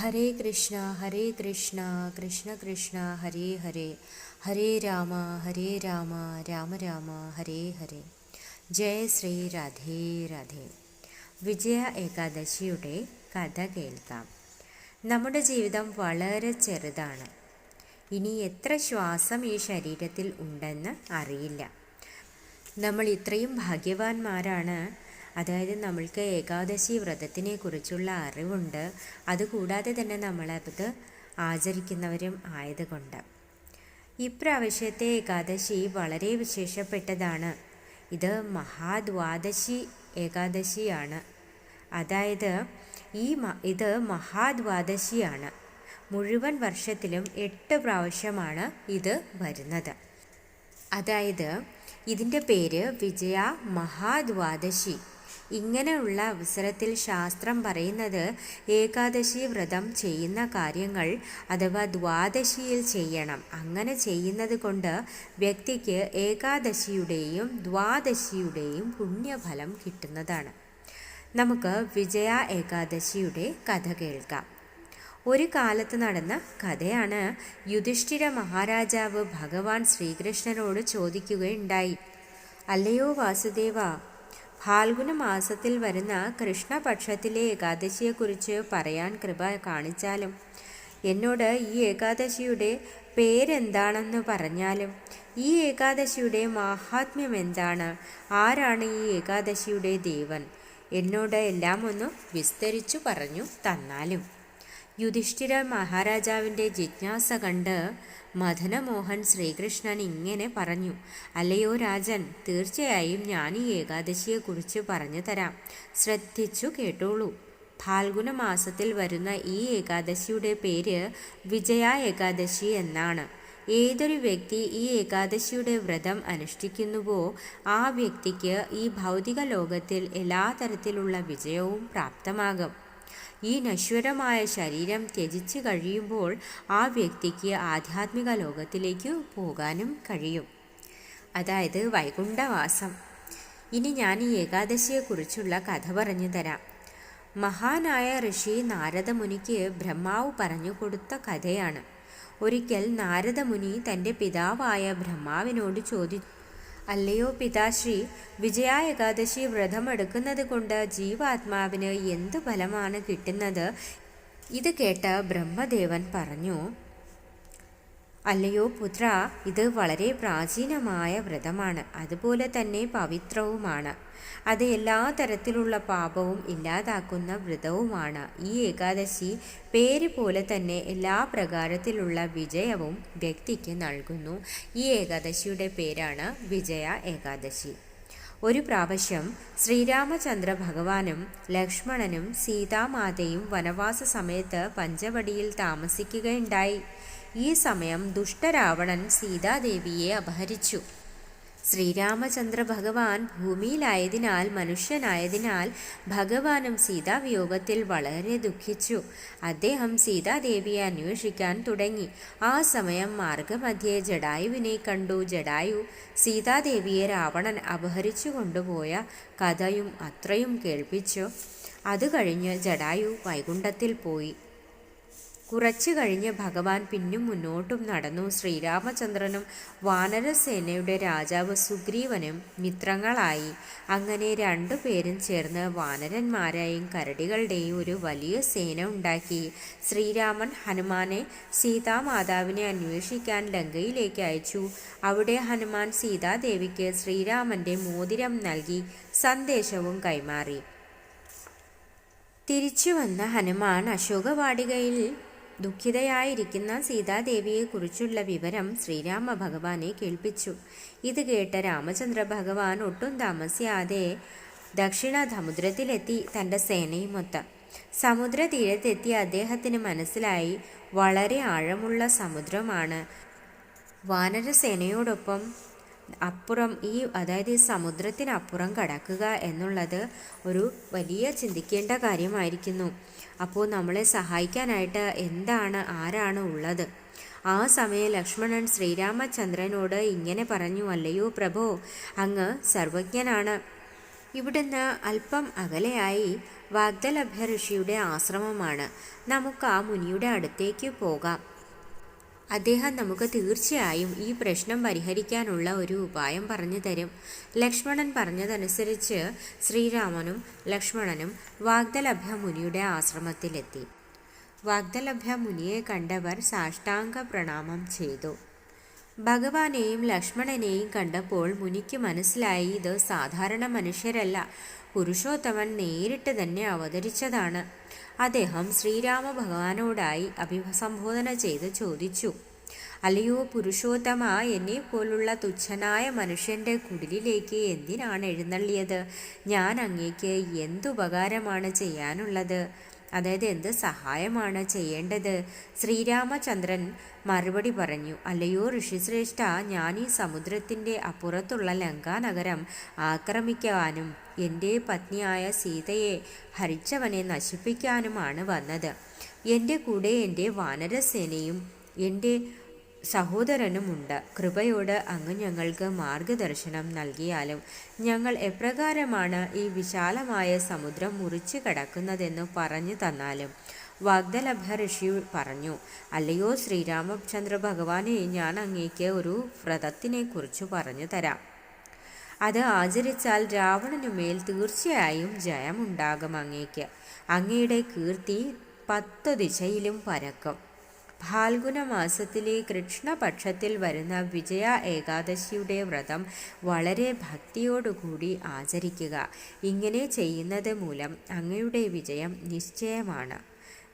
ഹരേ കൃഷ്ണ ഹരേ കൃഷ്ണ കൃഷ്ണ കൃഷ്ണ ഹരേ ഹരേ. ഹരേ രാമ ഹരേ രാമ രാമ രാമ ഹരേ ഹരേ. ജയ ശ്രീ രാധേ രാധേ. വിജയ ഏകാദശിയുടെ കഥ കേൾക്കാം. നമ്മുടെ ജീവിതം വളരെ ചെറുതാണ്. ഇനി എത്ര ശ്വാസം ഈ ശരീരത്തിൽ ഉണ്ടെന്ന് അറിയില്ല. നമ്മൾ ഇത്രയും ഭാഗ്യവാന്മാരാണ് അതായത് നമ്മൾക്ക് ഏകാദശി വ്രതത്തിനെ കുറിച്ചുള്ള അറിവുണ്ട്. അതുകൂടാതെ തന്നെ നമ്മളത് ആചരിക്കുന്നവരും ആയതുകൊണ്ട്. ഇപ്രാവശ്യത്തെ ഏകാദശി വളരെ വിശേഷപ്പെട്ടതാണ്. ഇത് മഹാദ്വാദശി ഏകാദശിയാണ്. അതായത് ഈ ഇത് മഹാദ്വാദശിയാണ്. മുഴുവൻ വർഷത്തിലും എട്ട് പ്രാവശ്യമാണ് ഇത് വരുന്നത്. അതായത് ഇതിന്റെ പേര് വിജയ മഹാദ്വാദശി. ഇങ്ങനെയുള്ള അവസരത്തിൽ ശാസ്ത്രം പറയുന്നത് ഏകാദശി വ്രതം ചെയ്യുന്ന കാര്യങ്ങൾ അഥവാ ദ്വാദശിയിൽ ചെയ്യണം. അങ്ങനെ ചെയ്യുന്നത് കൊണ്ട് വ്യക്തിക്ക് ഏകാദശിയുടെയും ദ്വാദശിയുടെയും പുണ്യഫലം കിട്ടുന്നതാണ്. നമുക്ക് വിജയ ഏകാദശിയുടെ കഥ കേൾക്കാം. ഒരു കാലത്ത് നടന്ന കഥയാണ് യുധിഷ്ഠിര മഹാരാജാവ് ഭഗവാൻ ശ്രീകൃഷ്ണനോട് ചോദിക്കുകയുണ്ടായി. അല്ലയോ വാസുദേവ ഫാൽഗുന മാസത്തിൽ വരുന്ന കൃഷ്ണപക്ഷത്തിലെ ഏകാദശിയെക്കുറിച്ച് പറയാൻ കൃപ കാണിച്ചാലും എന്നോട് ഈ ഏകാദശിയുടെ പേരെന്താണെന്ന് പറഞ്ഞാലും ഈ ഏകാദശിയുടെ മാഹാത്മ്യം എന്താണ് ആരാണ് ഈ ഏകാദശിയുടെ ദേവൻ? എന്നോട് എല്ലാം ഒന്ന് വിസ്തരിച്ചു പറഞ്ഞു തന്നാലും. യുധിഷ്ഠിര മഹാരാജാവിന്റെ ജിജ്ഞാസ കണ്ട് മഥനമോഹൻ ശ്രീകൃഷ്ണൻ ഇങ്ങനെ പറഞ്ഞു അല്ലയോ രാജൻ തീർച്ചയായും ഞാൻ ഈ ഏകാദശിയെക്കുറിച്ച് പറഞ്ഞു തരാം. ശ്രദ്ധിച്ചു കേട്ടോളൂ. ഫാൽഗുന മാസത്തിൽ വരുന്ന ഈ ഏകാദശിയുടെ പേര് വിജയ ഏകാദശി എന്നാണ്. ഏതൊരു വ്യക്തി ഈ ഏകാദശിയുടെ വ്രതം അനുഷ്ഠിക്കുന്നുവോ ആ വ്യക്തിക്ക് ഈ ഭൗതിക ലോകത്തിൽ എല്ലാ തരത്തിലുള്ള വിജയവും പ്രാപ്തമാകും. ഈ നശ്വരമായ ശരീരം ത്യജിച്ച് കഴിയുമ്പോൾ ആ വ്യക്തിക്ക് ആധ്യാത്മിക ലോകത്തിലേക്ക് പോകാനും കഴിയും. അതായത് വൈകുണ്ഠവാസം. ഇനി ഞാൻ ഈ ഏകാദശിയെക്കുറിച്ചുള്ള കഥ പറഞ്ഞു തരാം. മഹാനായ ഋഷി നാരദമുനിക്ക് ബ്രഹ്മാവ് പറഞ്ഞു കൊടുത്ത കഥയാണ്. ഒരിക്കൽ നാരദമുനി തന്റെ പിതാവായ ബ്രഹ്മാവിനോട് ചോദിച്ചു അല്ലയോ പിതാശ്രീ വിജയ ഏകാദശി വ്രതമെടുക്കുന്നത് കൊണ്ട് ജീവാത്മാവിന് എന്ത് ഫലമാണ് കിട്ടുന്നത്? ഇത് കേട്ട ബ്രഹ്മദേവൻ പറഞ്ഞു അല്ലയോ പുത്ര ഇത് വളരെ പ്രാചീനമായ വ്രതമാണ്. അതുപോലെ തന്നെ പവിത്രവുമാണ്. അത് എല്ലാ തരത്തിലുള്ള പാപവും ഇല്ലാതാക്കുന്ന വ്രതവുമാണ്. ഈ ഏകാദശി പേര് പോലെ തന്നെ എല്ലാ പ്രകാരത്തിലുള്ള വിജയവും വ്യക്തിക്ക് നൽകുന്നു. ഈ ഏകാദശിയുടെ പേരാണ് വിജയ ഏകാദശി. ഒരു പ്രാവശ്യം ശ്രീരാമചന്ദ്ര ഭഗവാനും ലക്ഷ്മണനും സീതാമാതയും വനവാസ സമയത്ത് പഞ്ചവടിയിൽ താമസിക്കുകയുണ്ടായി. ഈ സമയം ദുഷ്ടരാവണൻ സീതാദേവിയെ അപഹരിച്ചു. ശ്രീരാമചന്ദ്ര ഭഗവാൻ ഭൂമിയിലായതിനാൽ മനുഷ്യനായതിനാൽ ഭഗവാനും സീതാവിയോഗത്തിൽ വളരെ ദുഃഖിച്ചു. അദ്ദേഹം സീതാദേവിയെ അന്വേഷിക്കാൻ തുടങ്ങി. ആ സമയം മാർഗമധ്യേ ജഡായുവിനെ കണ്ടു. ജഡായു സീതാദേവിയെ രാവണൻ അപഹരിച്ചു കൊണ്ടുപോയ കഥയും അത്രയും കേൾപ്പിച്ചു. അത് കഴിഞ്ഞ് ജഡായു വൈകുണ്ഠത്തിൽ പോയി. കുറച്ചു കഴിഞ്ഞ് ഭഗവാൻ പിന്നും മുന്നോട്ടും നടന്നു. ശ്രീരാമചന്ദ്രനും വാനരസേനയുടെ രാജാവ് സുഗ്രീവനും മിത്രങ്ങളായി. അങ്ങനെ രണ്ടുപേരും ചേർന്ന് വാനരന്മാരെയും കരടികളുടെയും ഒരു വലിയ സേന ഉണ്ടാക്കി. ശ്രീരാമൻ ഹനുമാനെ സീതാമാതാവിനെ അന്വേഷിക്കാൻ ലങ്കയിലേക്ക് അയച്ചു. അവിടെ ഹനുമാൻ സീതാദേവിക്ക് ശ്രീരാമന്റെ മോതിരം നൽകി സന്ദേശവും കൈമാറി. തിരിച്ചു വന്ന ഹനുമാൻ അശോകവാടികയിൽ ദുഃഖിതയായിരിക്കുന്ന സീതാദേവിയെക്കുറിച്ചുള്ള വിവരം ശ്രീരാമ ഭഗവാനെ കേൾപ്പിച്ചു. ഇത് കേട്ട രാമചന്ദ്ര ഭഗവാൻ ഒട്ടും താമസിയാതെ ദക്ഷിണ സമുദ്രത്തിലെത്തി തന്റെ സേനയുമൊത്ത്. സമുദ്രതീരത്തെത്തിയ അദ്ദേഹത്തിന് മനസ്സിലായി വളരെ ആഴമുള്ള സമുദ്രമാണ്. വാനരസേനയോടൊപ്പം അപ്പുറം ഈ അതായത് ഈ സമുദ്രത്തിനപ്പുറം കടക്കുക എന്നുള്ളത് ഒരു വലിയ ചിന്തിക്കേണ്ട കാര്യമായിരിക്കുന്നു. അപ്പോൾ നമ്മളെ സഹായിക്കാനായിട്ട് എന്താണ് ആരാണ് ഉള്ളത്? ആ സമയം ലക്ഷ്മണൻ ശ്രീരാമചന്ദ്രനോട് ഇങ്ങനെ പറഞ്ഞു അല്ലയോ പ്രഭോ അങ്ങ് സർവജ്ഞനാണ്. ഇവിടുന്ന് അല്പം അകലെയായി വാഗ്ദലഭ്യ ഋഷിയുടെ ആശ്രമമാണ്. നമുക്ക് ആ മുനിയുടെ അടുത്തേക്ക് പോകാം. അദ്ദേഹം നമുക്ക് തീർച്ചയായും ഈ പ്രശ്നം പരിഹരിക്കാനുള്ള ഒരു ഉപായം പറഞ്ഞു തരും. ലക്ഷ്മണൻ പറഞ്ഞതനുസരിച്ച് ശ്രീരാമനും ലക്ഷ്മണനും വാഗ്ദലഭ്യ മുനിയുടെ ആശ്രമത്തിലെത്തി. വാഗ്ദലഭ്യ മുനിയെ കണ്ടവർ സാഷ്ടാംഗ പ്രണാമം ചെയ്തു. ഭഗവാനെയും ലക്ഷ്മണനെയും കണ്ടപ്പോൾ മുനിക്ക് മനസ്സിലായി ഇത് സാധാരണ മനുഷ്യരല്ല. പുരുഷോത്തമൻ നേരിട്ട് തന്നെ അവതരിച്ചതാണ്. അദ്ദേഹം ശ്രീരാമ ഭഗവാനോടായി അഭിസംബോധന ചെയ്ത് ചോദിച്ചു അല്ലയോ പുരുഷോത്തമ എന്നെ പോലുള്ള തുച്ഛനായ മനുഷ്യന്റെ കുടിലിലേക്ക് എന്തിനാണ് എഴുന്നള്ളിയത്? ഞാൻ അങ്ങേക്ക് എന്തുപകാരമാണ് ചെയ്യാനുള്ളത്? അതായത് എന്ത് സഹായമാണ് ചെയ്യേണ്ടത്? ശ്രീരാമചന്ദ്രൻ മറുപടി പറഞ്ഞു അല്ലയോ ഋഷിശ്രേഷ്ഠ ഞാൻ ഈ സമുദ്രത്തിന്റെ അപ്പുറത്തുള്ള ലങ്കാനഗരം ആക്രമിക്കാനും എന്റെ പത്നിയായ സീതയെ ഹരിച്ചവനെ നശിപ്പിക്കാനുമാണ് വന്നത്. എന്റെ കൂടെ എന്റെ വാനരസേനയും എന്റെ സഹോദരനുമുണ്ട്. കൃപയോട് അങ്ങ് ഞങ്ങൾക്ക് മാർഗദർശനം നൽകിയാലും ഞങ്ങൾ എപ്രകാരമാണ് ഈ വിശാലമായ സമുദ്രം മുറിച്ചു കടക്കുന്നതെന്ന് പറഞ്ഞു തന്നാലും? വാഗ്ദലഭ ഋഷി പറഞ്ഞു അല്ലയോ ശ്രീരാമചന്ദ്ര ഭഗവാനെ ഞാൻ അങ്ങേക്ക് ഒരു വ്രതത്തിനെ കുറിച്ച് പറഞ്ഞു തരാം. അത് ആചരിച്ചാൽ രാവണനുമേൽ തീർച്ചയായും ജയമുണ്ടാകും അങ്ങേക്ക്. അങ്ങയുടെ കീർത്തി പത്ത് ദിശയിലും പരക്കും. ഫാൽഗുന മാസത്തിലെ കൃഷ്ണപക്ഷത്തിൽ വരുന്ന വിജയ ഏകാദശിയുടെ വ്രതം വളരെ ഭക്തിയോടുകൂടി ആചരിക്കുക. ഇങ്ങനെ ചെയ്യുന്നത് മൂലം അങ്ങയുടെ വിജയം നിശ്ചയമാണ്.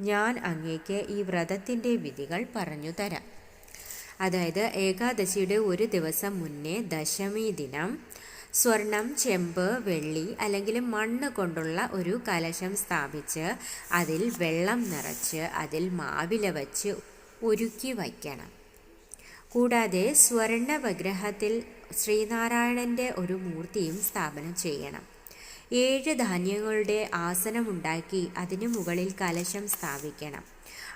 ഞാൻ അങ്ങേക്ക് ഈ വ്രതത്തിന്റെ വിധികൾ പറഞ്ഞു തരാം. അതായത് ഏകാദശിയുടെ ഒരു ദിവസം മുന്നേ ദശമി ദിനം സ്വർണം ചെമ്പ് വെള്ളി അല്ലെങ്കിൽ മണ്ണ് കൊണ്ടുള്ള ഒരു കലശം സ്ഥാപിച്ച് അതിൽ വെള്ളം നിറച്ച് അതിൽ മാവില വച്ച് ഒരുക്കി വയ്ക്കണം. കൂടാതെ സ്വർണ വിഗ്രഹത്തിൽ ശ്രീനാരായണന്റെ ഒരു മൂർത്തിയും സ്ഥാപനം ചെയ്യണം. ഏഴ് ധാന്യങ്ങളുടെ ആസനമുണ്ടാക്കി അതിനു മുകളിൽ കലശം സ്ഥാപിക്കണം.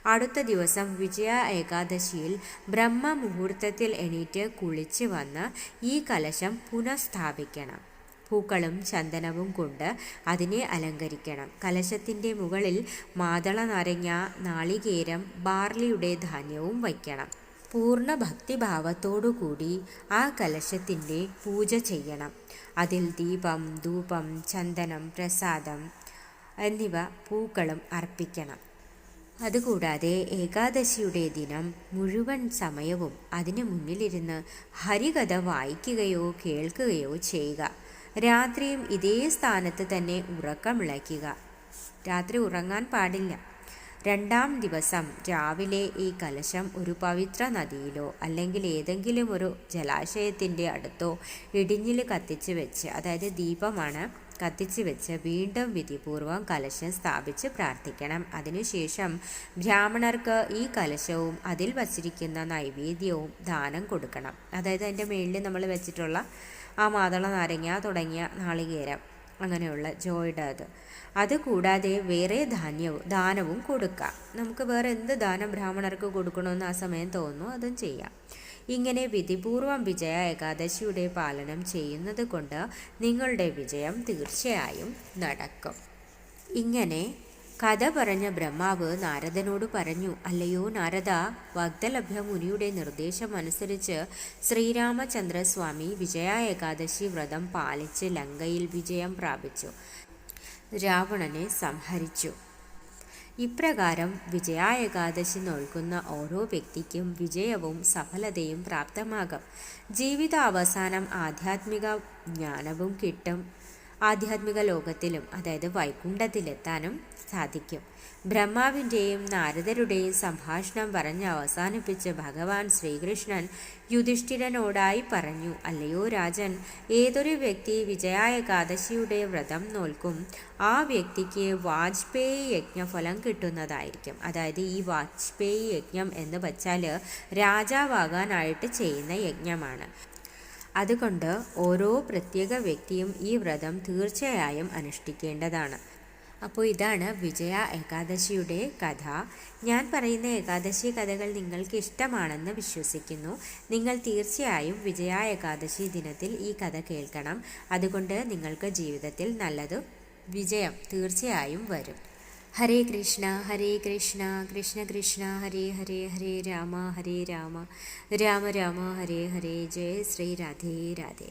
അടുത്ത ദിവസം വിജയ ഏകാദശിയിൽ ബ്രഹ്മ മുഹൂർത്തത്തിൽ എണീറ്റ് കുളിച്ച് വന്ന് ഈ കലശം പുനഃസ്ഥാപിക്കണം. പൂക്കളും ചന്ദനവും കൊണ്ട് അതിനെ അലങ്കരിക്കണം. കലശത്തിന്റെ മുകളിൽ മാതള നാരങ്ങ നാളികേരം ബാർലിയുടെ ധാന്യവും വയ്ക്കണം. പൂർണ ഭക്തിഭാവത്തോടുകൂടി ആ കലശത്തിന്റെ പൂജ ചെയ്യണം. അതിൽ ദീപം ധൂപം ചന്ദനം പ്രസാദം എന്നിവ പൂക്കളും അർപ്പിക്കണം. അതുകൂടാതെ ഏകാദശിയുടെ ദിനം മുഴുവൻ സമയവും അതിനു മുന്നിലിരുന്ന് ഹരികഥ വായിക്കുകയോ കേൾക്കുകയോ ചെയ്യുക. രാത്രിയും ഇതേ സ്ഥാനത്ത് തന്നെ ഉറക്കം ഉറക്കമിളയ്ക്കുക രാത്രി ഉറങ്ങാൻ പാടില്ല. രണ്ടാം ദിവസം രാവിലെ ഈ കലശം ഒരു പവിത്ര നദിയിലോ അല്ലെങ്കിൽ ഏതെങ്കിലും ഒരു ജലാശയത്തിന്റെ അടുത്തോ ഇടിഞ്ഞിൽ കത്തിച്ച് വെച്ച് അതായത് ദീപമാണ് കത്തിച്ച് വെച്ച് വീണ്ടും വിധിപൂർവം കലശം സ്ഥാപിച്ച് പ്രാർത്ഥിക്കണം. അതിനുശേഷം ബ്രാഹ്മണർക്ക് ഈ കലശവും അതിൽ വച്ചിരിക്കുന്ന നൈവേദ്യവും ദാനം കൊടുക്കണം. അതായത് അതിന്റെ മേളിൽ നമ്മൾ വെച്ചിട്ടുള്ള ആ മാതള നാരങ്ങ തുടങ്ങിയ നാളികേരം. അങ്ങനെയുള്ള ജോയുടെ അത്. അതുകൂടാതെ വേറെ ധാന്യവും ദാനവും കൊടുക്കാം. നമുക്ക് വേറെ എന്ത് ദാനം ബ്രാഹ്മണർക്ക് കൊടുക്കണമെന്ന് ആ സമയം തോന്നുന്നു അതും ചെയ്യാം. ഇങ്ങനെ വിധിപൂർവം വിജയ ഏകാദശിയുടെ പാലനം ചെയ്യുന്നത് കൊണ്ട് നിങ്ങളുടെ വിജയം തീർച്ചയായും നടക്കും. ഇങ്ങനെ കഥ പറഞ്ഞ ബ്രഹ്മാവ് നാരദനോട് പറഞ്ഞു അല്ലയോ നാരദ വഗ്ദലഭ്യ മുനിയുടെ നിർദ്ദേശമനുസരിച്ച് ശ്രീരാമചന്ദ്രസ്വാമി വിജയ ഏകാദശി വ്രതം പാലിച്ച് ലങ്കയിൽ വിജയം പ്രാപിച്ചു. രാവണനെ സംഹരിച്ചു. ഇപ്രകാരം വിജയ ഏകാദശി നോൽക്കുന്ന ഓരോ വ്യക്തിക്കും വിജയവും സഫലതയും പ്രാപ്തമാകും. ജീവിതാവസാനം ആധ്യാത്മിക ജ്ഞാനവും കിട്ടും. ആധ്യാത്മിക ലോകത്തിലും അതായത് വൈകുണ്ഠത്തിലെത്താനും സാധിക്കും. ബ്രഹ്മാവിന്റെയും നാരദരുടെയും സംഭാഷണം പറഞ്ഞ് അവസാനിപ്പിച്ച് ഭഗവാൻ ശ്രീകൃഷ്ണൻ യുധിഷ്ഠിരനോടായി പറഞ്ഞു അല്ലയോ രാജൻ ഏതൊരു വ്യക്തി വിജയ ഏകാദശിയുടെ വ്രതം നോൽക്കും ആ വ്യക്തിക്ക് വാജ്പേയി യജ്ഞഫലം കിട്ടുന്നതായിരിക്കും. അതായത് ഈ വാജ്പേയി യജ്ഞം എന്ന് വച്ചാൽ രാജാവാകാനായിട്ട് ചെയ്യുന്ന യജ്ഞമാണ്. അതുകൊണ്ട് ഓരോ പ്രത്യേക വ്യക്തിയും ഈ വ്രതം തീർച്ചയായും അനുഷ്ഠിക്കേണ്ടതാണ്. അപ്പോൾ ഇതാണ് വിജയ ഏകാദശിയുടെ കഥ. ഞാൻ പറയുന്ന ഏകാദശി കഥകൾ നിങ്ങൾക്ക് ഇഷ്ടമാണെന്ന് വിശ്വസിക്കുന്നു. നിങ്ങൾ തീർച്ചയായും വിജയ ഏകാദശി ദിനത്തിൽ ഈ കഥ കേൾക്കണം. അതുകൊണ്ട് നിങ്ങൾക്ക് ജീവിതത്തിൽ നല്ലത് വിജയം തീർച്ചയായും വരും. ഹരേ കൃഷ്ണ ഹരേ കൃഷ്ണ കൃഷ്ണ കൃഷ്ണ ഹരേ ഹരേ ഹരേ രാമ ഹരേ രാമ രാമ രാമ ഹരേ ഹരേ ജയ ശ്രീ രാധേ രാധേ